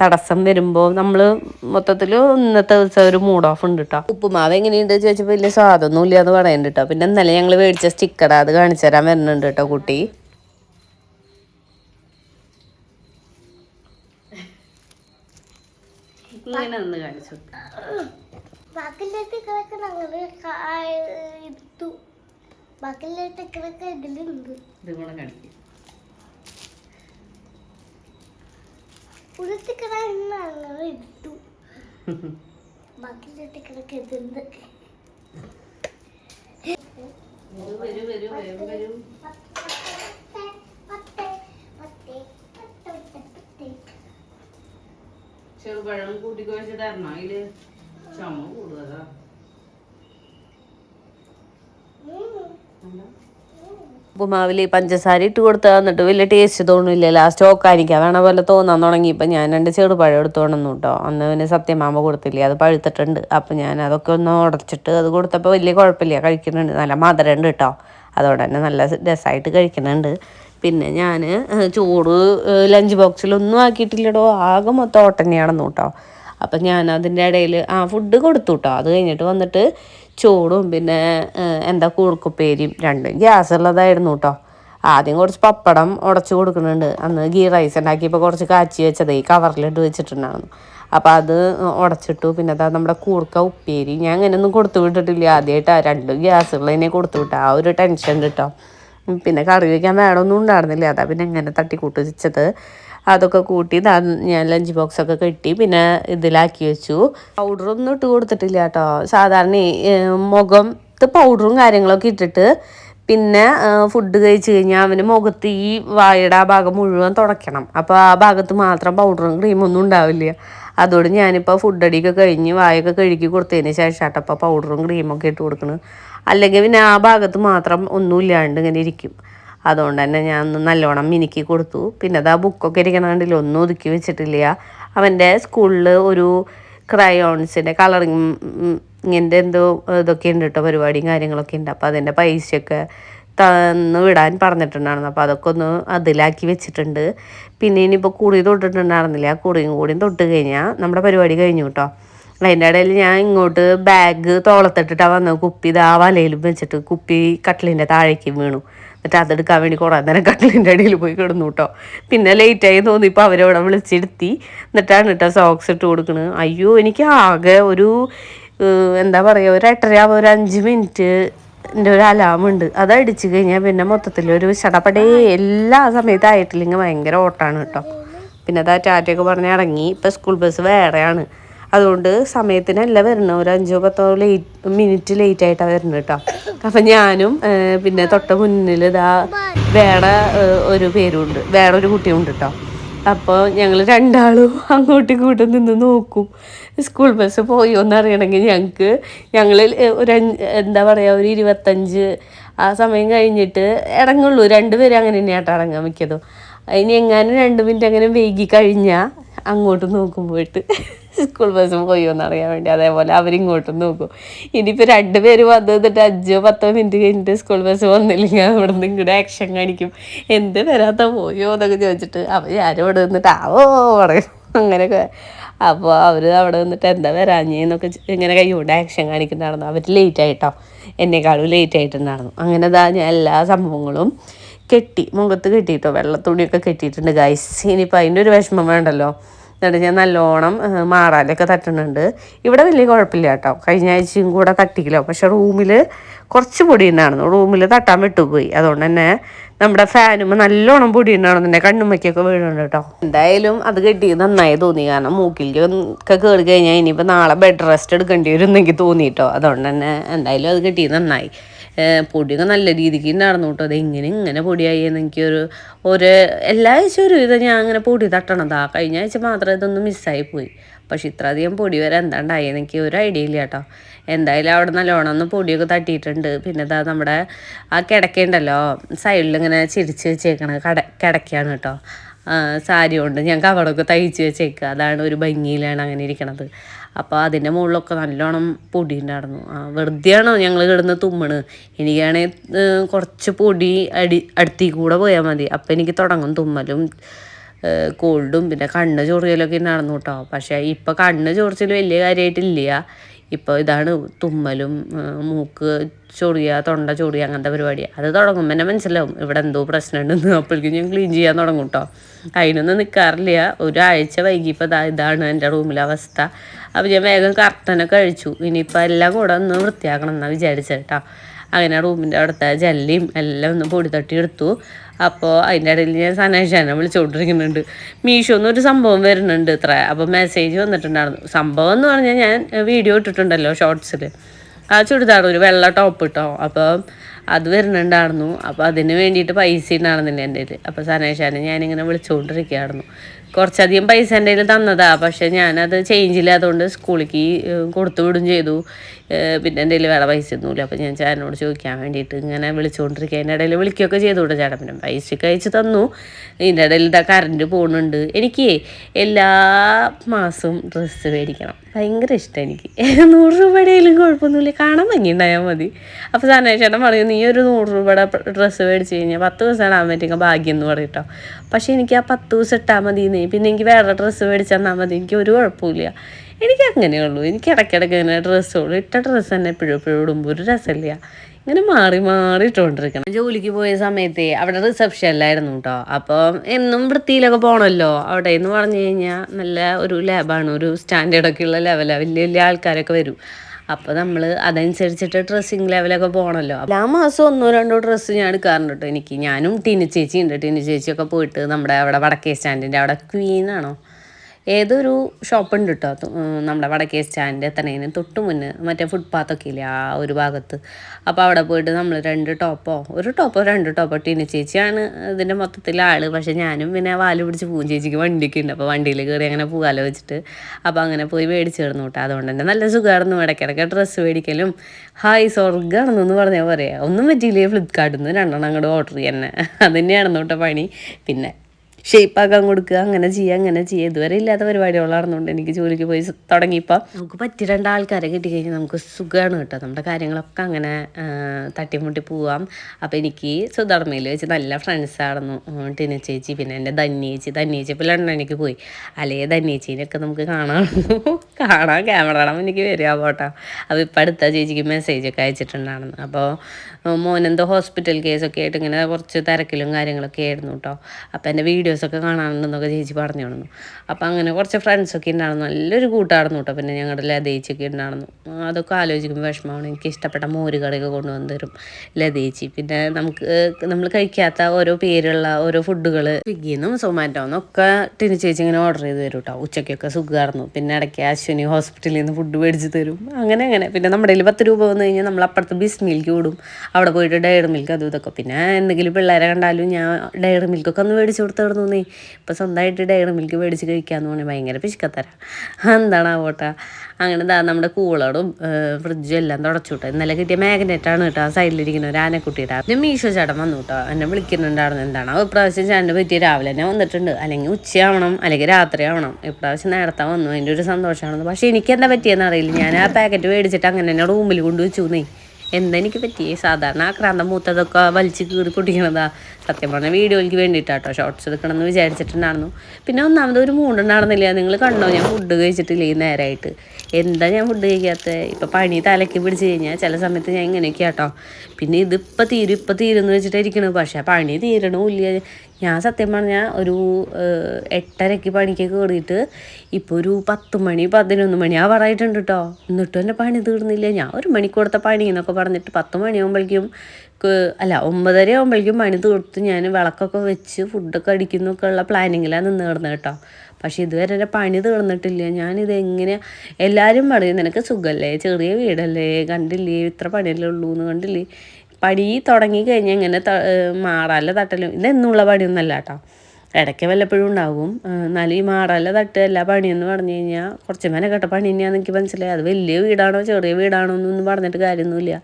തടസ്സം വരുമ്പോൾ നമ്മൾ മൊത്തത്തിൽ ഇന്നത്തെ ദിവസം ഒരു മൂഡ് ഓഫ് ഉണ്ട് കേട്ടോ ഉപ്പുമാവ് എങ്ങനെയുണ്ട് ചോദിച്ചപ്പോൾ വലിയ സ്വാദൊന്നും ഇല്ല എന്ന് പറയുന്നുണ്ട് കേട്ടോ പിന്നെ ഇന്നലെ ഞങ്ങൾ മേടിച്ച സ്റ്റിക്കർ അത് കാണിച്ചു തരാൻ വരുന്നുണ്ട് കേട്ടോ. കുട്ടി ഇങ്ങനെ ഒന്ന് കാണിച്ചു. ബാക്കിലേക്ക് ഇതിലുണ്ട്. ഇത് കൂടെ കാണിക്കും. ഇട്ടു. വരൂ വരൂ വരൂ വരൂ ചെറുപഴം കൂട്ടി കുഴച്ച് തരണം അതിൽ ചുമ കൂടുതലാ. ഉപ്പുമാവിൽ പഞ്ചസാര ഇട്ട് കൊടുത്താൽ എന്നിട്ട് വലിയ ടേസ്റ്റ് തോന്നില്ല ലാസ്റ്റ് ഓക്കായിരിക്കാം വേണ പോലെ തോന്നാൻ തുടങ്ങി. തുടങ്ങിയപ്പോൾ ഞാൻ രണ്ട് ചെറുപഴം എടുത്ത് കൊണ്ടുവന്നു കേട്ടോ അന്ന് പിന്നെ സത്യമാമ കൊടുത്തില്ലേ അത് പഴുത്തിട്ടുണ്ട്. അപ്പം ഞാൻ അതൊക്കെ ഒന്ന് ഉടച്ചിട്ട് അത് കൊടുത്തപ്പോൾ വലിയ കുഴപ്പമില്ല. കഴിക്കുന്നുണ്ട്. നല്ല മധുരമുണ്ട് കേട്ടോ അതുകൊണ്ട് തന്നെ നല്ല രസമായിട്ട് കഴിക്കുന്നുണ്ട്. പിന്നെ ഞാൻ ചൂട് ലഞ്ച് ബോക്സിലൊന്നും ആക്കിയിട്ടില്ലടോ. ആകെ മൊത്തം ഓട്ടന്നെയാണെന്ന് കേട്ടോ അപ്പം ഞാൻ അതിന്റെ ഇടയിൽ ആ ഫുഡ് കൊടുത്തു കേട്ടോ അത് കഴിഞ്ഞിട്ട് വന്നിട്ട് ചോറും പിന്നെ എന്താ കൂർക്കുപ്പേരിയും രണ്ടും. ഗ്യാസ് ഉള്ളതായിരുന്നു കേട്ടോ ആദ്യം കുറച്ച് പപ്പടം ഉടച്ചു കൊടുക്കുന്നുണ്ട്. അന്ന് ഗീ റൈസ് ഉണ്ടാക്കിയപ്പോൾ കുറച്ച് കാച്ചി വെച്ചത്. ഈ കവറിലിട്ട് വെച്ചിട്ടുണ്ടായിരുന്നു. അപ്പോൾ അത് ഉടച്ചിട്ടു. പിന്നെ അതാ നമ്മുടെ കൂർക്ക ഉപ്പേരി. ഞാൻ അങ്ങനെയൊന്നും കൊടുത്തു വിട്ടിട്ടില്ല. ആദ്യമായിട്ടാണ് രണ്ടും ഗ്യാസ് ഉള്ളതിനെ കൊടുത്തു വിട്ട. ആ ഒരു ടെൻഷൻ കേട്ടോ പിന്നെ കറി വയ്ക്കാൻ വേണമൊന്നും ഉണ്ടായിരുന്നില്ല. അതാ പിന്നെ ഇങ്ങനെ തട്ടിക്കൂട്ട് വെച്ചത്. അതൊക്കെ കൂട്ടി ഞാൻ ലഞ്ച് ബോക്സ് ഒക്കെ കെട്ടി പിന്നെ ഇതിലാക്കി വെച്ചു. പൗഡറൊന്നും ഇട്ട് കൊടുത്തിട്ടില്ല കേട്ടോ സാധാരണ മുഖത്ത് പൗഡറും കാര്യങ്ങളൊക്കെ ഇട്ടിട്ട് പിന്നെ ഫുഡ് കഴിച്ച് കഴിഞ്ഞാൽ അവന് മുഖത്ത് ഈ വായുടെ ആ ഭാഗം മുഴുവൻ തുടയ്ക്കണം. അപ്പോൾ ആ ഭാഗത്ത് മാത്രം പൗഡറും ക്രീമും ഒന്നും ഉണ്ടാവില്ല. അതോട് ഞാനിപ്പോൾ ഫുഡ് അടിയൊക്കെ കഴിഞ്ഞ് വായൊക്കെ കഴുകി കൊടുത്തതിന് ശേഷം അപ്പോൾ പൗഡറും ക്രീമൊക്കെ ഇട്ട് കൊടുക്കണം. അല്ലെങ്കിൽ പിന്നെ ആ ഭാഗത്ത് മാത്രം ഒന്നുമില്ലാണ്ട് ഇങ്ങനെ ഇരിക്കും. അതുകൊണ്ട് തന്നെ ഞാൻ ഒന്ന് നല്ലോണം മിനുക്കി കൊടുത്തു. പിന്നെ അത് ആ ബുക്കൊക്കെ ഇരിക്കണ ഒന്നും ഒതുക്കി വെച്ചിട്ടില്ല. അവന്റെ സ്കൂളിൽ ഒരു ക്രയോൺസിന്റെ കളറിങ് ഇങ്ങനത്തെ എന്തോ ഇതൊക്കെ ഉണ്ട് കേട്ടോ പരിപാടിയും കാര്യങ്ങളൊക്കെ ഉണ്ട്. അപ്പോൾ അതിന്റെ പൈസയൊക്കെ തന്ന് വിടാൻ പറഞ്ഞിട്ടുണ്ടായിരുന്നു. അപ്പോൾ അതൊക്കെ ഒന്ന് അതിലാക്കി വെച്ചിട്ടുണ്ട്. പിന്നെ ഇനിയിപ്പോൾ കുറി തൊട്ടിട്ടുണ്ടായിരുന്നില്ല. കുറിയും കൂടിയും തൊട്ട് കഴിഞ്ഞാൽ നമ്മുടെ പരിപാടി കഴിഞ്ഞു കേട്ടോ അതിന്റെ ഇടയിൽ ഞാൻ ഇങ്ങോട്ട് ബാഗ് തോളത്തിട്ടിട്ടാണ് വന്നത്. കുപ്പി ഇതാ വലയിലും വെച്ചിട്ട് കുപ്പി കട്ടിലിന്റെ താഴേക്ക് വീണു. എന്നിട്ട് അതെടുക്കാൻ വേണ്ടി കുറേ നേരം കട്ടിലിന്റെ ഇടയിൽ പോയി കിടന്നു കേട്ടോ പിന്നെ ലേറ്റായി തോന്നിയപ്പോൾ അവരവിടെ വിളിച്ചിരുത്തി. എന്നിട്ടാണ് കേട്ടോ സോക്സ് ഇട്ട് കൊടുക്കണത് അയ്യോ എനിക്ക് ആകെ ഒരു എന്താ പറയുക ഒരു എട്ടര ഒരു അഞ്ച് മിനിറ്റ് എന്റെ ഒരു അലാം ഉണ്ട്. അത് അടിച്ചു കഴിഞ്ഞാൽ പിന്നെ മൊത്തത്തിൽ ഒരു ചടപടേ എല്ലാ സമയത്തായിട്ടില്ലെങ്കിൽ ഭയങ്കര ഓട്ടാണ് കേട്ടോ പിന്നെ അതാ ടാറ്റയൊക്കെ പറഞ്ഞ് ഇറങ്ങി. ഇപ്പം സ്കൂൾ ബസ് വേറെയാണ്. അതുകൊണ്ട് സമയത്തിനല്ല വരണം ഒരു അഞ്ചോ പത്തോ ലേറ്റ് മിനിറ്റ് ലേറ്റ് ആയിട്ടാണ് വരുന്നത് കേട്ടോ. അപ്പം ഞാനും പിന്നെ തൊട്ട മുന്നിൽ ഇതാ വേറെ ഒരു പേരുണ്ട്. വേറെ ഒരു കുട്ടിയുണ്ട് കേട്ടോ. അപ്പോൾ ഞങ്ങൾ രണ്ടാളും അങ്ങോട്ടും ഇങ്ങോട്ടും നിന്ന് നോക്കും. സ്കൂൾ ബസ് പോയോ എന്ന് അറിയണമെങ്കിൽ ഞങ്ങൾക്ക് ഞങ്ങൾ ഒരു എന്താ പറയുക ഒരു ഇരുപത്തഞ്ച് ആ സമയം കഴിഞ്ഞിട്ട് ഇറങ്ങുള്ളൂ രണ്ടുപേരും അങ്ങനെ തന്നെയാട്ടോ ഇറങ്ങാൻ മിക്കതും അതിന് എങ്ങാനും രണ്ട് മിനിറ്റ് അങ്ങനെ വൈകി കഴിഞ്ഞാൽ അങ്ങോട്ട് നോക്കുമ്പോയിട്ട് സ്കൂൾ ബസ് പോയോ എന്ന് അറിയാൻ വേണ്ടി അതേപോലെ അവരിങ്ങോട്ടും നോക്കും. ഇനിയിപ്പോൾ രണ്ടുപേര് വന്ന് എന്നിട്ട് അഞ്ചോ പത്തോ മിനിറ്റ് കഴിഞ്ഞിട്ട് സ്കൂൾ ബസ് വന്നില്ലെങ്കിൽ അവിടെ നിന്ന് ഇങ്ങോട്ട് ആക്ഷൻ കാണിക്കും. എന്ത് വരാത്ത പോയോ എന്നൊക്കെ ചോദിച്ചിട്ട് അവർ ആരും ഇവിടെ നിന്നിട്ട് ആവോ പറയും. അങ്ങനെയൊക്കെ. അപ്പോൾ അവർ അവിടെ നിന്നിട്ട് എന്താ വരാഞ്ഞെന്നൊക്കെ ഇങ്ങനെ കൈകൊണ്ട് ആക്ഷൻ കാണിക്കുന്നുണ്ടായിരുന്നു അവർ ലേറ്റ് ആയിട്ടോ? എന്നെക്കാളും ലേറ്റ് ആയിട്ടുണ്ടായിരുന്നു അങ്ങനെ ഇതാ ഞാൻ എല്ലാ സംഭവങ്ങളും കെട്ടി മുഖത്ത് കെട്ടിയിട്ടോ? വെള്ളത്തുണിയൊക്കെ കെട്ടിയിട്ടുണ്ട് ഗൈസ് ഇനിയിപ്പോൾ അതിന്റെ ഒരു വിഷമം വേണ്ടല്ലോ. എന്നിട്ട് ഞാൻ നല്ലോണം മാറാലൊക്കെ തട്ടുന്നുണ്ട്. ഇവിടെ വലിയ കുഴപ്പമില്ല കേട്ടോ. കഴിഞ്ഞ ആഴ്ചയും കൂടെ തട്ടിക്കലോ. പക്ഷെ റൂമിൽ കുറച്ച് പൊടി ഉണ്ടായിരുന്നു. റൂമിൽ തട്ടാൻ വിട്ടുപോയി. അതുകൊണ്ട് തന്നെ നമ്മുടെ ഫാനും നല്ലോണം പൊടി ഉണ്ടാണെന്നുണ്ടെ കണ്ണുമ്മയ്ക്കൊക്കെ വീഴുന്നുണ്ട് കേട്ടോ. എന്തായാലും അത് കെട്ടി നന്നായി തോന്നി. കാരണം മൂക്കിലേക്കൊക്കെ കയറി കഴിഞ്ഞാൽ ഇനിയിപ്പോൾ നാളെ ബെഡ് റെസ്റ്റ് എടുക്കേണ്ടി വരും എന്നെനിക്ക് തോന്നി അതുകൊണ്ട് തന്നെ എന്തായാലും അത് കെട്ടി നന്നായി. പൊടിയൊക്കെ നല്ല രീതിക്ക് ഉണ്ടായിരുന്നു കേട്ടോ. അത് എങ്ങനെ ഇങ്ങനെ പൊടിയായി എന്ന് എനിക്കൊരു ഒരു എല്ലാ ആഴ്ചയും ഒരു വിധം ഞാൻ അങ്ങനെ പൊടി തട്ടണതാ. കഴിഞ്ഞ ആഴ്ച മാത്രം ഇതൊന്ന് മിസ്സായി പോയി. പക്ഷെ ഇത്ര അധികം പൊടി വരെ എന്താണ്ടായി എനിക്ക് ഒരു ഐഡിയ ഇല്ല കേട്ടോ. എന്തായാലും അവിടെ നല്ലോണം ഒന്ന് പൊടിയൊക്കെ തട്ടിയിട്ടുണ്ട്. പിന്നെ ഇതാ നമ്മുടെ ആ കിടക്കയുണ്ടല്ലോ സൈഡിൽ ഇങ്ങനെ ചിരിച്ച് വെച്ചേക്കണ കട കിടക്കയാണ് കേട്ടോ. സാരി കൊണ്ട് ഞാൻ കവറൊക്കെ തയ്ച്ച് വെച്ചേക്കുക അതാണ് ഒരു ഭംഗിയിലാണ് അങ്ങനെ ഇരിക്കണത്. അപ്പോൾ അതിന്റെ മുകളിലൊക്കെ നല്ലോണം പൊടി ഉണ്ടായിരുന്നു ആ വെറുതെയാണോ ഞങ്ങൾ കിടന്ന് തുമ്മണ്? എനിക്കാണെങ്കിൽ കുറച്ച് പൊടി അടി അടുത്തേക്ക് കൂടെ പോയാൽ മതി. അപ്പോൾ എനിക്ക് തുടങ്ങും തുമ്മലും കോൾഡും പിന്നെ കണ്ണ് ചൊറിയലൊക്കെ നടന്നു കേട്ടോ. പക്ഷേ ഇപ്പോൾ കണ്ണ് ചൊറിച്ചിൽ വലിയ കാര്യമായിട്ടില്ല ഇപ്പോൾ ഇതാണ് തുമ്മലും മൂക്ക് ചൊറിയ തൊണ്ട ചൊറിയ അങ്ങനത്തെ പരിപാടിയാണ് അത് തുടങ്ങുമ്പോൾ തന്നെ മനസ്സിലാവും ഇവിടെ എന്തോ പ്രശ്നമുണ്ടെന്ന്. അപ്പോഴേക്കും ഞാൻ ക്ലീൻ ചെയ്യാൻ തുടങ്ങും കേട്ടോ അതിനൊന്നും നിൽക്കാറില്ല ഒരാഴ്ച വൈകിയപ്പോൾ ഇതാ ഇതാണ് എന്റെ റൂമിലെ അവസ്ഥ. അപ്പോൾ ഞാൻ വേഗം കർട്ടനൊക്കെ കഴിച്ചു. ഇനിയിപ്പോൾ എല്ലാം കൂടെ ഒന്ന് വൃത്തിയാക്കണം എന്നാണ് വിചാരിച്ചേട്ടാ അങ്ങനെ റൂമിന്റെ അവിടുത്തെ ജല്ലിയും എല്ലാം ഒന്ന് പൊടി തട്ടി എടുത്തു. അപ്പോൾ അതിന്റെ ഇടയിൽ ഞാൻ സനേഷനെ വിളിച്ചുകൊണ്ടിരിക്കുന്നുണ്ട് മീഷോന്ന് ഒരു സംഭവം വരുന്നുണ്ട് ഇത്ര. അപ്പോൾ മെസ്സേജ് വന്നിട്ടുണ്ടായിരുന്നു. സംഭവം എന്ന് പറഞ്ഞാൽ ഞാൻ വീഡിയോ ഇട്ടിട്ടുണ്ടല്ലോ ഷോർട്സിൽ ആ ചുരിദാർ ഒരു വെള്ള ടോപ്പ് ഇട്ടോ. അപ്പോൾ അത് വരുന്നുണ്ടായിരുന്നു. അപ്പോൾ അതിന് വേണ്ടിയിട്ട് പൈസ ഉണ്ടായിരുന്നില്ല എന്റെ കയ്യിൽ അപ്പോൾ സനേഷാനെ ഞാനിങ്ങനെ വിളിച്ചുകൊണ്ടിരിക്കുകയായിരുന്നു കുറച്ചധികം പൈസ എന്റെ കയ്യിൽ തന്നതാ. പക്ഷെ ഞാനത് ചേഞ്ച് ഇല്ലാത്തതുകൊണ്ട് സ്കൂളിലേക്ക് കൊടുത്തു വിടും ചെയ്തു. പിന്നെ എന്റെ കയ്യിൽ വേറെ പൈസ ഒന്നുമില്ല. അപ്പോൾ ഞാൻ ചേട്ടനോട് ചോദിക്കാൻ വേണ്ടിയിട്ട് ഇങ്ങനെ വിളിച്ചുകൊണ്ടിരിക്കുക അതിന്റെ ഇടയിൽ വിളിക്കുകയൊക്കെ ചെയ്തു വിടും ചേട്ടൻ. പിന്നെ പൈസ അയച്ച് തന്നു. ഇതിന്റെ ഇടയിൽ ഇതാ കറണ്ട് പോകുന്നുണ്ട് എനിക്ക് എല്ലാ മാസവും ഡ്രസ്സ് മേടിക്കണം. ഭയങ്കര ഇഷ്ടം എനിക്ക്. നൂറ് രൂപയുടെയിലും കുഴപ്പമൊന്നുമില്ല. കാണാൻ ഭംഗിയുണ്ടായാൽ മതി. അപ്പോൾ സനേഷേട്ടൻ പറയും നീ ഒരു നൂറ് രൂപയുടെ ഡ്രസ്സ് മേടിച്ച് കഴിഞ്ഞാൽ പത്ത് ദിവസം ഇടാൻ പറ്റുമെങ്കിൽ ഭാഗ്യം എന്ന് പറയും കേട്ടോ പക്ഷേ എനിക്ക് ആ പത്ത് ദിവസം ഇട്ടാൽ മതി എന്നേ പിന്നെ എനിക്ക് വേറെ ഡ്രസ്സ് മേടിച്ച് തന്നാൽ മതി. എനിക്ക് ഒരു കുഴപ്പമില്ല എനിക്ക് അങ്ങനെയുള്ളൂ എനിക്ക് ഇടയ്ക്കിടയ്ക്ക് ഇങ്ങനെ ഡ്രസ്സുള്ളൂ ഇട്ട ഡ്രസ്സ് തന്നെ എപ്പോഴും എപ്പോഴും ഇടുമ്പോൾ ഒരു രസമില്ല. ഇങ്ങനെ മാറി മാറി ഇട്ടുകൊണ്ടിരിക്കണം. ജോലിക്ക് പോയ സമയത്ത് അവിടെ റിസപ്ഷൻ റിസപ്ഷനിലായിരുന്നു കേട്ടോ അപ്പോൾ എന്നും വൃത്തിയിലൊക്കെ പോകണമല്ലോ അവിടെ എന്ന് പറഞ്ഞു കഴിഞ്ഞാൽ നല്ല ഒരു ലാബാണ് ഒരു സ്റ്റാൻഡേർഡൊക്കെ ഉള്ള ലെവലാണ് വലിയ വലിയ ആൾക്കാരൊക്കെ വരും. അപ്പോൾ നമ്മൾ അതനുസരിച്ചിട്ട് ഡ്രസ്സിങ് ലെവലൊക്കെ പോകണമല്ലോ എല്ലാ മാസം ഒന്നോ രണ്ടോ ഡ്രസ്സ് ഞാൻ എടുക്കാറുണ്ട് കേട്ടോ എനിക്ക് ഞാനും ടീന ചേച്ചി ഉണ്ട് ടിനു ചേച്ചിയൊക്കെ പോയിട്ട് നമ്മുടെ അവിടെ വടക്കേ സ്റ്റാൻഡിന്റെ അവിടെ ക്വീൻ ആണോ? ഏതൊരു ഷോപ്പ് ഉണ്ട് കേട്ടോ നമ്മുടെ വടക്കേ സ്റ്റാൻഡ് എത്തണേന് തൊട്ട് മുന്നേ മറ്റേ ഫുട്പാത്തൊക്കെ ഇല്ലേ ആ ഒരു ഭാഗത്ത്. അപ്പോൾ അവിടെ പോയിട്ട് നമ്മൾ രണ്ട് ടോപ്പോ ഒരു ടോപ്പോ രണ്ട് ടോപ്പോ ടീന ചേച്ചിയാണ് ഇതിന്റെ മൊത്തത്തിൽ ആൾ പക്ഷേ ഞാനും പിന്നെ വാൽ പിടിച്ച് പൂവും. ചേച്ചിക്ക് വണ്ടിക്ക് ഉണ്ട്. അപ്പോൾ വണ്ടിയിൽ കയറി അങ്ങനെ പോകാലോ വെച്ചിട്ട്. അപ്പോൾ അങ്ങനെ പോയി മേടിച്ച് കിടന്നു കേട്ടോ അതുകൊണ്ട് തന്നെ നല്ല സുഖമായിരുന്നു. ഇടയ്ക്കിടയ്ക്ക് ഡ്രസ്സ് മേടിക്കലും. ഹായ് സ്വർഗമാണെന്നൊന്ന് പറഞ്ഞാൽ പറയാം ഒന്നും പറ്റിയില്ലേ? ഫ്ലിപ്കാർട്ടിൽ നിന്ന് രണ്ടെണ്ണം അങ്ങോട്ട് ഓർഡർ ചെയ്യുന്നത് അത് തന്നെയാണെന്ന് കേട്ടോ പണി. പിന്നെ ഷേപ്പാക്കാൻ കൊടുക്കുക അങ്ങനെ ചെയ്യുക അങ്ങനെ ചെയ്യുക. ഇതുവരെ ഇല്ലാത്ത പരിപാടികൾ നടന്നുകൊണ്ട് എനിക്ക് ജോലിക്ക് പോയി തുടങ്ങിയപ്പോൾ നമുക്ക് പറ്റി രണ്ട് ആൾക്കാരെ കിട്ടിക്കഴിഞ്ഞാൽ നമുക്ക് സുഖമാണ് കേട്ടോ. നമ്മുടെ കാര്യങ്ങളൊക്കെ അങ്ങനെ തട്ടിമുട്ടി പോവാം. അപ്പോൾ എനിക്ക് സുധർമ്മയിൽ വെച്ച് നല്ല ഫ്രണ്ട്സ് ഫ്രണ്ട്സായിരുന്നു ടിന ചേച്ചി പിന്നെ എന്റെ ധന്യേച്ചി ധന്യേച്ചി ഇപ്പോൾ ലണ്ടനിലേക്ക് പോയി. അല്ലേ ധന്യേച്ചീനെയൊക്കെ നമുക്ക് കാണാമായിരുന്നു കാണാൻ ക്യാമറ എനിക്ക് വരിക പോട്ടോ അപ്പോൾ ഇപ്പം അടുത്ത ചേച്ചിക്ക് മെസ്സേജൊക്കെ അയച്ചിട്ടുണ്ടായിരുന്നു. അപ്പോൾ മോനെന്തോ ഹോസ്പിറ്റൽ കേസൊക്കെ ആയിട്ട് ഇങ്ങനെ കുറച്ച് തിരക്കിലും കാര്യങ്ങളൊക്കെ ആയിരുന്നു കേട്ടോ. അപ്പോൾ എന്റെ വീഡിയോസൊക്കെ കാണാനുണ്ടെന്നൊക്കെ ചേച്ചി പറഞ്ഞു തന്നു അപ്പോൾ അങ്ങനെ കുറച്ച് ഫ്രണ്ട്സൊക്കെ ഉണ്ടായിരുന്നു നല്ലൊരു കൂട്ടായിരുന്നു കേട്ടോ പിന്നെ ഞങ്ങളുടെ ലതേച്ചിയൊക്കെ ഉണ്ടായിരുന്നു അതൊക്കെ ആലോചിക്കുമ്പോൾ വിഷമമാണ് എനിക്ക് ഇഷ്ടപ്പെട്ട മോരുകറിയൊക്കെ കൊണ്ടുവന്ന് തരും ലതേച്ചി. പിന്നെ നമുക്ക് നമ്മൾ കഴിക്കാത്ത ഓരോ പേരുള്ള ഓരോ ഫുഡുകൾ സ്വിഗ്ഗിന്നും സൊമാറ്റോന്നും ഒക്കെ ടിനി ചേച്ചി ഇങ്ങനെ ഓർഡർ ചെയ്ത് തരും കേട്ടോ ഉച്ചയ്ക്കൊക്കെ സുഖമായിരുന്നു പിന്നെ ഇടയ്ക്ക് അശ്വിനി ഹോസ്പിറ്റലിൽ നിന്ന് ഫുഡ് മേടിച്ച് തരും. അങ്ങനെ അങ്ങനെ. പിന്നെ നമ്മുടെ കയ്യിൽ പത്ത് രൂപ വന്നു കഴിഞ്ഞാൽ നമ്മൾ അപ്പുറത്ത് ബിസ് മിൽക്ക് കൂടും. അവിടെ പോയിട്ട് ഡയറി മിൽക്ക് അതും ഇതൊക്കെ. പിന്നെ എന്തെങ്കിലും പിള്ളേരെ കണ്ടാലും ഞാൻ ഡയറി മിൽക്കൊക്കെ ഒന്ന് മേടിച്ച് കൊടുത്ത് കിടന്നു ഇപ്പം സ്വന്തമായിട്ട് ഡയറി മിൽക്ക് മേടിച്ച് കഴിക്കാന്ന് പറഞ്ഞാൽ ഭയങ്കര പിശുക്കത്തര. എന്താണ് ആവട്ടെ? അങ്ങനെ ദാ നമ്മുടെ കൂളറും ഫ്രിഡ്ജും എല്ലാം തുടച്ചു വിട്ടോ. ഇന്നലെ കിട്ടിയ മാഗ്നറ്റാണ് കേട്ടോ ആ സൈഡിലിരിക്കുന്ന ഒരു ആനക്കുട്ടിയുടെ. പിന്നെ മീശോ ചേട്ടൻ വന്നു കേട്ടോ. എന്നെ വിളിക്കുന്നുണ്ടായിരുന്നു. എന്താണ് ഇപ്രാവശ്യം ചേട്ടന്റെ പറ്റിയ രാവിലെ തന്നെ വന്നിട്ടുണ്ട്. അല്ലെങ്കിൽ ഉച്ചയാവണം അല്ലെങ്കിൽ രാത്രി ആവണം. ഇപ്രാവശ്യം നേരത്തെ വന്നു. അതിന്റെ ഒരു സന്തോഷമാണെന്ന്. പക്ഷേ എനിക്ക് എന്താ പറ്റിയെന്ന് അറിയില്ല. ഞാൻ ആ പാക്കറ്റ് മേടിച്ചിട്ട് അങ്ങനെ തന്നെ റൂമിൽ കൊണ്ടുവച്ചു നീ എന്താ പറ്റി? സാധാരണ ആക്രാന്തം മൂത്തതൊക്കെ വലിച്ച് കീറി പൊട്ടിക്കണതാ. സത്യം പറഞ്ഞാൽ വീഡിയോയ്ക്ക് വേണ്ടിയിട്ടാട്ടോ ഷോർട്സ് എടുക്കണമെന്ന് വിചാരിച്ചിട്ടുണ്ടായിരുന്നു. പിന്നെ ഒന്നാമത് ഒരു മൂടുണ്ടായിരുന്നില്ല നിങ്ങൾ കണ്ടോ? ഞാൻ ഫുഡ് കഴിച്ചിട്ടില്ല ഈ നേരമായിട്ട് എന്താ ഞാൻ ഫുഡ് കഴിക്കാത്തത് ഇപ്പം പണി തലയ്ക്ക് പിടിച്ച് കഴിഞ്ഞാൽ ചില സമയത്ത് ഞാൻ ഇങ്ങനെയൊക്കെ ആട്ടോ പിന്നെ ഇതിപ്പോൾ തീരും ഇപ്പം തീരുമെന്ന് വെച്ചിട്ടായിരിക്കണം പക്ഷേ പണി തീരണമില്ല ഞാൻ സത്യം പറഞ്ഞാൽ ഒരു എട്ടരയ്ക്ക് പണിക്ക് കയറിയിട്ട് ഇപ്പോൾ ഒരു പത്ത് മണി പതിനൊന്ന് മണി ആ പറയിട്ടുണ്ട് കേട്ടോ എന്നിട്ടും എന്റെ പണി തീർന്നില്ല. ഞാൻ ഒരു മണിക്കൂടത്തെ കൊടുത്ത പണി എന്നൊക്കെ പറഞ്ഞിട്ട് പത്ത് മണിയാകുമ്പോഴേക്കും അല്ല ഒമ്പതര ആകുമ്പോഴേക്കും പണി തീർത്ത് ഞാൻ വിളക്കൊക്കെ വെച്ച് ഫുഡൊക്കെ അടിക്കുന്നൊക്കെ ഉള്ള പ്ലാനിങ്ങിലാണ് നിന്ന് കിടന്നത് കേട്ടോ. പക്ഷേ ഇതുവരെ എന്റെ പണി തീർന്നിട്ടില്ല. ഞാനിത് എങ്ങനെ എല്ലാവരും പറയും നിനക്ക് സുഖമല്ലേ ചെറിയ വീടല്ലേ? കണ്ടില്ലേ? ഇത്ര പണിയല്ലേ ഉള്ളൂ എന്ന് കണ്ടില്ലേ? പണി തുടങ്ങി കഴിഞ്ഞാൽ ഇങ്ങനെ മാറാല്ല തട്ടലും ഇതെന്നുള്ള പണിയൊന്നല്ല കേട്ടോ. ഇടയ്ക്ക് വല്ലപ്പോഴും ഉണ്ടാകും എന്നാലും ഈ മാടല്ല തട്ട് എല്ലാ പണിയെന്ന് പറഞ്ഞു കഴിഞ്ഞാൽ കുറച്ച് കേട്ട പണി തന്നെയാണെന്ന് എനിക്ക് മനസ്സിലായി. അത് വലിയ വീടാണോ ചെറിയ വീടാണോ എന്നൊന്നും പറഞ്ഞിട്ട് കാര്യമൊന്നുമില്ല.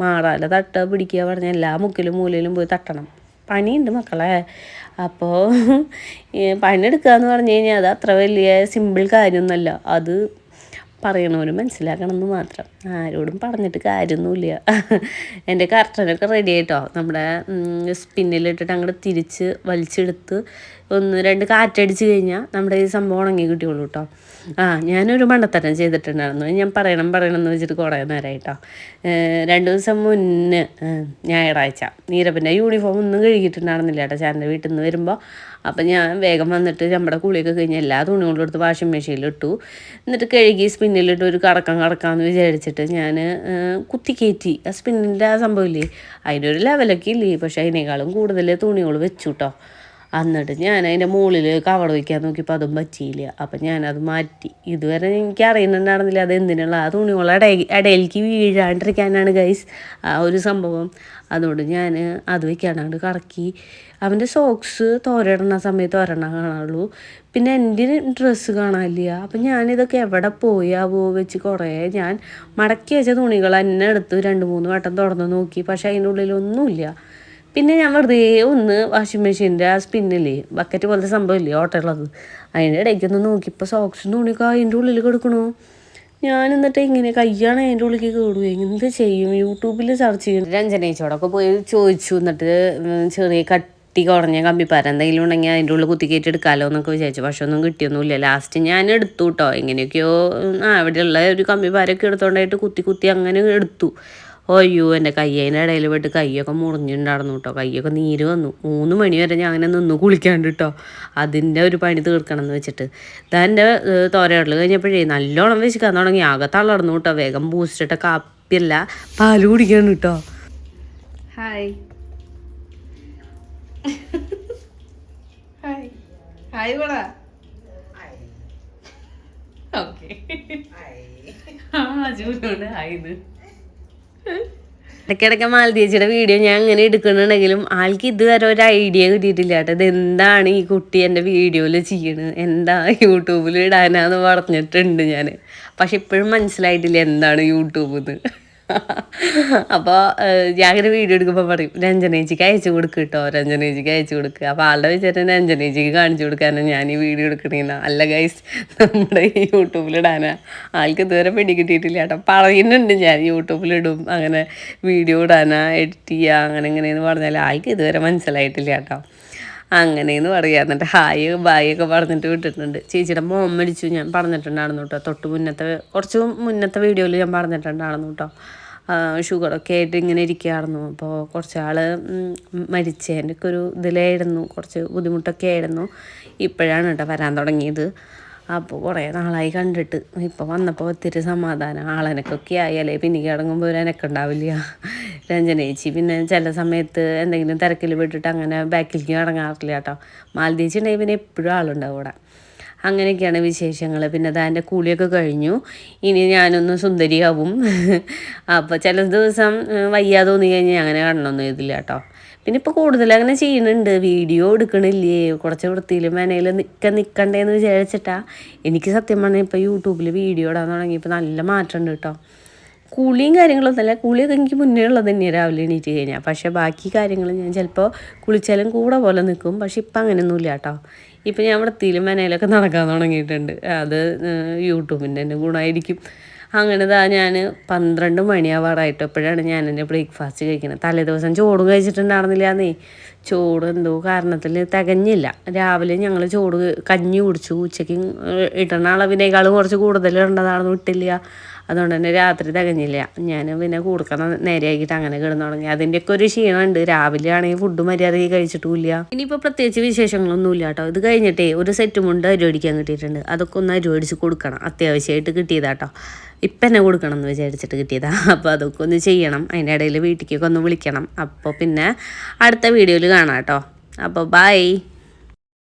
മാടാല തട്ട് പിടിക്കുക പറഞ്ഞാൽ എല്ലാ മുക്കിലും മൂലയിലും പോയി തട്ടണം. പണിയുണ്ട് മക്കളെ. അപ്പോൾ പണിയെടുക്കുക എന്ന് പറഞ്ഞു കഴിഞ്ഞാൽ അത് അത്ര വലിയ സിമ്പിൾ കാര്യമൊന്നുമല്ല. അത് പറയണവരും മനസ്സിലാക്കണം എന്ന് മാത്രം. ആരോടും പറഞ്ഞിട്ട് കാര്യമൊന്നുമില്ല. എന്റെ കർട്ടനൊക്കെ റെഡി ആയിട്ടോ. നമ്മുടെ സ്പിന്നിലിട്ടിട്ട് അങ്ങോട്ട് തിരിച്ച് വലിച്ചെടുത്ത് ഒന്ന് രണ്ട് കാറ്റടിച്ച് കഴിഞ്ഞാൽ നമ്മുടെ ഈ സംഭവം ഉണങ്ങി കിട്ടിയുള്ളൂ കേട്ടോ ആ ഞാനൊരു മണ്ടത്തരം ചെയ്തിട്ടുണ്ടായിരുന്നു. ഞാൻ പറയണം പറയണം എന്ന് വെച്ചിട്ട് കുറേ നേരമായിട്ടോ രണ്ട് ദിവസം മുന്നേ ഞായറാഴ്ച നീരപ്പന്റെ യൂണിഫോം ഒന്നും കഴുകിയിട്ടുണ്ടായിരുന്നില്ല കേട്ടോ ചാന്റെ വീട്ടിൽ നിന്ന് വരുമ്പോൾ അപ്പം ഞാൻ വേഗം വന്നിട്ട് നമ്മുടെ കുളിയൊക്കെ കഴിഞ്ഞ് എല്ലാ തുണികളും എടുത്ത് വാഷിംഗ് മെഷീനിൽ ഇട്ടു. എന്നിട്ട് കഴുകി സ്പിന്നിലിട്ട് ഒരു കറക്കം കറക്കാമെന്ന് വിചാരിച്ചിട്ട് ഞാൻ കുത്തി കയറ്റി ആ സ്പിന്നിന്റെ ആ സംഭവമില്ലേ അതിനൊരു ലെവലൊക്കെ ഇല്ലേ? പക്ഷേ അതിനേക്കാളും കൂടുതൽ തുണികൾ വെച്ചു കേട്ടോ എന്നിട്ട് ഞാൻ അതിന്റെ മുകളിൽ കവർ വയ്ക്കാൻ നോക്കിയപ്പോൾ അതും പറ്റിയില്ല. അപ്പം ഞാനത് മാറ്റി. ഇതുവരെ എനിക്ക് അറിയുന്നുണ്ടായിരുന്നില്ല അത് എന്തിനുള്ള. ആ തുണികൾ ഇടയിൽ ഇടയിലേക്ക് വീഴാണ്ടിരിക്കാനാണ് ഗൈസ് ആ ഒരു സംഭവം. അതുകൊണ്ട് ഞാൻ അത് വയ്ക്കാനാണ് കറക്കി. അവന്റെ സോക്സ് തോരയിടുന്ന സമയത്ത് ഒരെണ്ണം കാണാറുള്ളൂ പിന്നെ എന്റെ ഡ്രസ്സ് കാണാനില്ല. അപ്പം ഞാനിതൊക്കെ എവിടെ പോയാവോ വെച്ച് കുറേ ഞാൻ മടക്കി വെച്ച തുണികൾ എന്നെ എടുത്ത് രണ്ട് മൂന്ന് വട്ടം തുറന്ന് നോക്കി. പക്ഷേ അതിന്റെ ഉള്ളിലൊന്നുമില്ല. പിന്നെ ഞാൻ വെറുതെ ഒന്ന് വാഷിംഗ് മെഷീന്റെ ആ സ്പിന്നില്ലേ ബക്കറ്റ് പോലത്തെ സംഭവമില്ലേ ഓട്ടമുള്ളത് അതിന്റെ ഇടയ്ക്ക് ഒന്ന് നോക്കിയപ്പോൾ സോക്സും തുണിയൊക്കെ അതിന്റെ ഉള്ളിൽ കിടക്കണു. ഞാൻ എന്നിട്ട് ഇങ്ങനെ കയ്യാണ് അതിന്റെ ഉള്ളിലേക്ക് കേടുപോയി എന്ത് ചെയ്യും? യൂട്യൂബിൽ സെർച്ച് ചെയ്യും രഞ്ജനേച്ചോടൊക്കെ പോയി ചോദിച്ചു. എന്നിട്ട് ചെറിയ കട്ടി കുറഞ്ഞ കമ്പിപ്പാര എന്തെങ്കിലും ഉണ്ടെങ്കിൽ അതിന്റെ ഉള്ളിൽ കുത്തിക്കയറ്റി എടുക്കാമല്ലോ എന്നൊക്കെ വിചാരിച്ചു. പക്ഷെ ഒന്നും കിട്ടിയൊന്നുമില്ല. ലാസ്റ്റ് ഞാൻ എടുത്തു കേട്ടോ എങ്ങനെയൊക്കെയോ ആ അവിടെയുള്ള ഒരു കമ്പിപ്പാരൊക്കെ എടുത്തോണ്ടായിട്ട് കുത്തി കുത്തി അങ്ങനെ എടുത്തു. അയ്യോ എന്റെ കയ്യതിന്റെ ഇടയിൽ പോയിട്ട് കൈയൊക്കെ മുറിഞ്ഞിട്ടുണ്ടായിരുന്നു കേട്ടോ. കൈയൊക്കെ നീര് വന്നു. മൂന്ന് മണി വരെ ഞാൻ അങ്ങനെ നിന്ന് കുളിക്കാണ്ട് കേട്ടോ. അതിന്റെ ഒരു പണി തീർക്കണം എന്ന് വെച്ചിട്ട്. ഇതാ എന്റെ തോരയിടൽ കഴിഞ്ഞപ്പോഴേ നല്ലോണം വെച്ചിക്കാൻ തുടങ്ങി. ആകെ തളർന്നു കേട്ടോ. വേഗം ബൂസ്റ്റിട്ട കാപ്പിയല്ല പാൽ കുടിക്കണം കേട്ടോ. ഹായ് ഹായ് ഹായ് പറ ഓക്കെ ആ ജൂനോട് ഹായ് ഇടയ്ക്കിടയ്ക്ക് മാലതീച്ചിയുടെ വീഡിയോ ഞാൻ അങ്ങനെ എടുക്കുന്നുണ്ടെങ്കിലും ആൾക്ക് ഇതുവരെ ഒരു ഐഡിയ കിട്ടിയിട്ടില്ല കേട്ടോ. ഇത് എന്താണ് ഈ കുട്ടി എന്റെ വീഡിയോയിൽ ചെയ്യണത് എന്താ യൂട്യൂബിൽ ഇടാനാന്ന് പറഞ്ഞിട്ടുണ്ട് ഞാൻ പക്ഷെ ഇപ്പോഴും മനസ്സിലായിട്ടില്ല എന്താണ് യൂട്യൂബ് എന്ന് അപ്പോൾ ഞാൻ അങ്ങനെ വീഡിയോ എടുക്കുമ്പോൾ പറയും രഞ്ജനേച്ചിക്ക് അയച്ചു കൊടുക്കുക കേട്ടോ രഞ്ജനേച്ചിക്ക് അയച്ചു കൊടുക്കുക അപ്പോൾ ആളുടെ വിചാരം രഞ്ജനേജിക്ക് കാണിച്ചു കൊടുക്കാനാണ് ഞാൻ ഈ വീഡിയോ എടുക്കണേന്ന്. അല്ല ഗൈസ് നമ്മുടെ ഈ യൂട്യൂബിലിടാനാ ആൾക്ക് ഇതുവരെ പിടി കിട്ടിയിട്ടില്ല കേട്ടോ പറയുന്നുണ്ട് ഞാൻ യൂട്യൂബിലിടും അങ്ങനെ വീഡിയോ ഇടാനാ എഡിറ്റ് ചെയ്യുക അങ്ങനെ എങ്ങനെയെന്ന് പറഞ്ഞാൽ ആൾക്ക് ഇതുവരെ മനസ്സിലായിട്ടില്ല കേട്ടോ അങ്ങനെയെന്ന് പറയാം എന്നിട്ട് ഹായ് ബായ് ഒക്കെ പറഞ്ഞിട്ട് വിട്ടിട്ടുണ്ട്. ചേച്ചിയുടെ മോൻ മരിച്ചു ഞാൻ പറഞ്ഞിട്ടുണ്ടായിരുന്നു കേട്ടോ തൊട്ട് മുന്നത്തെ കുറച്ച് മുന്നത്തെ വീഡിയോയിൽ ഞാൻ പറഞ്ഞിട്ടുണ്ടായിരുന്നു കേട്ടോ ഷുഗറൊക്കെ ആയിട്ട് ഇങ്ങനെ ഇരിക്കുകയായിരുന്നു. അപ്പോൾ കുറച്ച് ആൾ മരിച്ചതിന്റെ ഒക്കെ ഒരു ഇതിലായിരുന്നു. കുറച്ച് ബുദ്ധിമുട്ടൊക്കെ ആയിരുന്നു. ഇപ്പോഴാണ് കേട്ടോ വരാൻ തുടങ്ങിയത്. അപ്പോൾ കുറേ നാളായി കണ്ടിട്ട്. ഇപ്പോൾ വന്നപ്പോൾ ഒത്തിരി സമാധാനം. ആളെനക്കൊക്കെ ആയാലേ പിന്നെ കിടങ്ങുമ്പോൾ ഒരു എനക്ക് ഉണ്ടാവില്ല രഞ്ജനേച്ചി പിന്നെ ചില സമയത്ത് എന്തെങ്കിലും തിരക്കിൽ വിട്ടിട്ട് അങ്ങനെ ബാക്കിലേക്ക് കിടങ്ങാറില്ല കേട്ടോ. മാലതീച്ചി ഉണ്ടെങ്കിൽ പിന്നെ എപ്പോഴും ആളുണ്ടാവും ഇവിടെ. അങ്ങനെയൊക്കെയാണ് വിശേഷങ്ങൾ പിന്നെ അതാ എന്റെ കൂലിയൊക്കെ കഴിഞ്ഞു. ഇനി ഞാനൊന്ന് സുന്ദരിയാവും. അപ്പോൾ ചില ദിവസം വയ്യാതെ തോന്നി കഴിഞ്ഞാൽ അങ്ങനെ കാണണമെന്ന് ഇതില്ല കേട്ടോ പിന്നെ ഇപ്പോൾ കൂടുതൽ അങ്ങനെ ചെയ്യുന്നുണ്ട്. വീഡിയോ എടുക്കണില്ലേ? കുറച്ച് വൃത്തിയിൽ മനയിൽ നിൽക്കാൻ നിൽക്കണ്ടേന്ന് വിചാരിച്ചിട്ടാ. എനിക്ക് സത്യം പറഞ്ഞാൽ ഇപ്പോൾ യൂട്യൂബിൽ വീഡിയോ ഇടാൻ തുടങ്ങിയപ്പോൾ നല്ല മാറ്റമുണ്ട് കേട്ടോ കുളിയും കാര്യങ്ങളൊന്നുമല്ല കുളിയൊക്കെ എനിക്ക് മുന്നേ ഉള്ളത് തന്നെയാണ് രാവിലെ എണീറ്റ് കഴിഞ്ഞാൽ പക്ഷേ ബാക്കി കാര്യങ്ങൾ ഞാൻ ചിലപ്പോൾ കുളിച്ചാലും കൂടെ പോലെ നിൽക്കും പക്ഷെ ഇപ്പം അങ്ങനെയൊന്നുമില്ല കേട്ടോ. ഇപ്പം ഞാൻ വൃത്തിയിലും മനയിലൊക്കെ നടക്കാൻ തുടങ്ങിയിട്ടുണ്ട്. അത് യൂട്യൂബിന്റെ തന്നെ ഗുണമായിരിക്കും അങ്ങനെ താ ഞാൻ പന്ത്രണ്ട് മണിയാവാറായിട്ട്. എപ്പോഴാണ് ഞാൻ എന്റെ ബ്രേക്ക്ഫാസ്റ്റ് കഴിക്കുന്നത് തലേ ദിവസം ചോറും കഴിച്ചിട്ടുണ്ടായിരുന്നില്ലാന്നേ. ചോറ് എന്തോ കാരണത്തിൽ തികഞ്ഞില്ല. രാവിലെ ഞങ്ങൾ ചോറ് കഞ്ഞി കുടിച്ചു. ഉച്ചയ്ക്ക് ഇടണ അളവിനേക്കാളും കുറച്ച് കൂടുതൽ ഇടേണ്ടതാണെന്ന് വിട്ടില്ല. അതുകൊണ്ട് തന്നെ രാത്രി തികഞ്ഞില്ല. ഞാൻ പിന്നെ കൊടുക്കണം നേരെയാക്കിയിട്ട് അങ്ങനെ കിടന്നു തുടങ്ങി. അതിന്റെയൊക്കെ ഒരു ക്ഷീണമുണ്ട്. രാവിലെ ആണെങ്കിൽ ഫുഡ് മര്യാദയ്ക്ക് കഴിച്ചിട്ടുമില്ല. ഇനിയിപ്പോൾ പ്രത്യേകിച്ച് വിശേഷങ്ങളൊന്നും ഇല്ല കേട്ടോ. ഇത് കഴിഞ്ഞിട്ടേ ഒരു സെറ്റ് മുണ്ട് അരി അടിക്കാൻ കിട്ടിയിട്ടുണ്ട്. അതൊക്കെ ഒന്ന് അരി അടിച്ച് കൊടുക്കണം. അത്യാവശ്യമായിട്ട് കിട്ടിയതാട്ടോ ഇപ്പം എന്നെ കൊടുക്കണം എന്ന് വിചാരിച്ചിട്ട് കിട്ടിയതാ. അപ്പോൾ അതൊക്കെ ഒന്ന് ചെയ്യണം. അതിന്റെ ഇടയിൽ വീട്ടിലേക്കൊക്കെ ഒന്ന് വിളിക്കണം. അപ്പോൾ പിന്നെ അടുത്ത വീഡിയോയിൽ കാണാം കേട്ടോ. അപ്പോൾ ബൈ